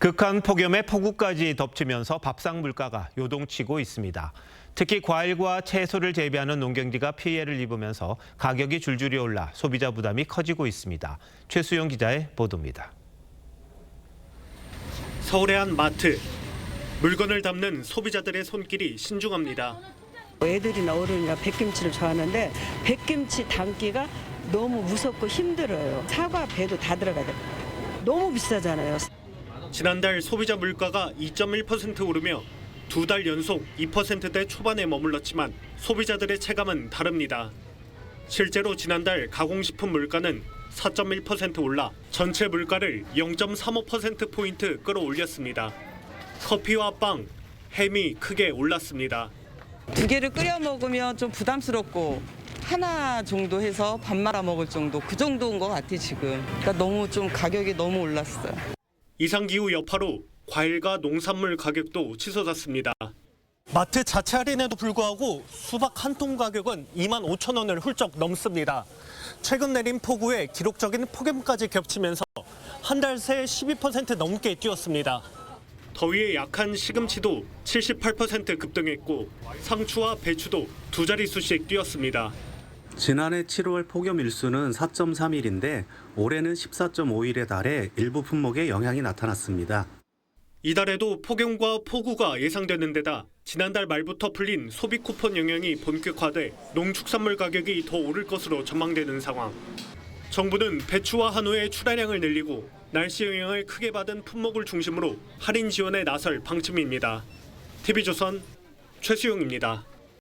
극한 폭염에 폭우까지 덮치면서 밥상 물가가 요동치고 있습니다. 특히 과일과 채소를 재배하는 농경지가 피해를 입으면서 가격이 줄줄이 올라 소비자 부담이 커지고 있습니다. 최수영 기자의 보도입니다. 서울의 한 마트. 물건을 담는 소비자들의 손길이 신중합니다. 애들이나 어른이나 백김치를 좋아하는데 백김치 담기가 너무 무섭고 힘들어요. 사과, 배도 다 들어가야 돼. 너무 비싸잖아요. 지난달 소비자 물가가 2.1% 오르며 두 달 연속 2%대 초반에 머물렀지만 소비자들의 체감은 다릅니다. 실제로 지난달 가공식품 물가는 4.1% 올라 전체 물가를 0.35%포인트 끌어올렸습니다. 커피와 빵, 햄이 크게 올랐습니다. 두 개를 끓여 먹으면 좀 부담스럽고 하나 정도 해서 밥 말아 먹을 정도 그 정도인 것 같아 지금. 그러니까 너무 좀 가격이 너무 올랐어요. 이상기후 여파로 과일과 농산물 가격도 치솟았습니다. 마트 자체 할인에도 불구하고 수박 한 통 가격은 2만 5천 원을 훌쩍 넘습니다. 최근 내린 폭우에 기록적인 폭염까지 겹치면서 한 달 새 12% 넘게 뛰었습니다. 더위에 약한 시금치도 78% 급등했고 상추와 배추도 두 자릿수씩 뛰었습니다. 지난해 7월 폭염 일수는 4.3일인데 올해는 14.5일에 달해 일부 품목에 영향이 나타났습니다. 이달에도 폭염과 폭우가 예상되는 데다 지난달 말부터 풀린 소비 쿠폰 영향이 본격화돼 농축산물 가격이 더 오를 것으로 전망되는 상황. 정부는 배추와 한우의 출하량을 늘리고 날씨 영향을 크게 받은 품목을 중심으로 할인 지원에 나설 방침입니다. TV조선 최수용입니다.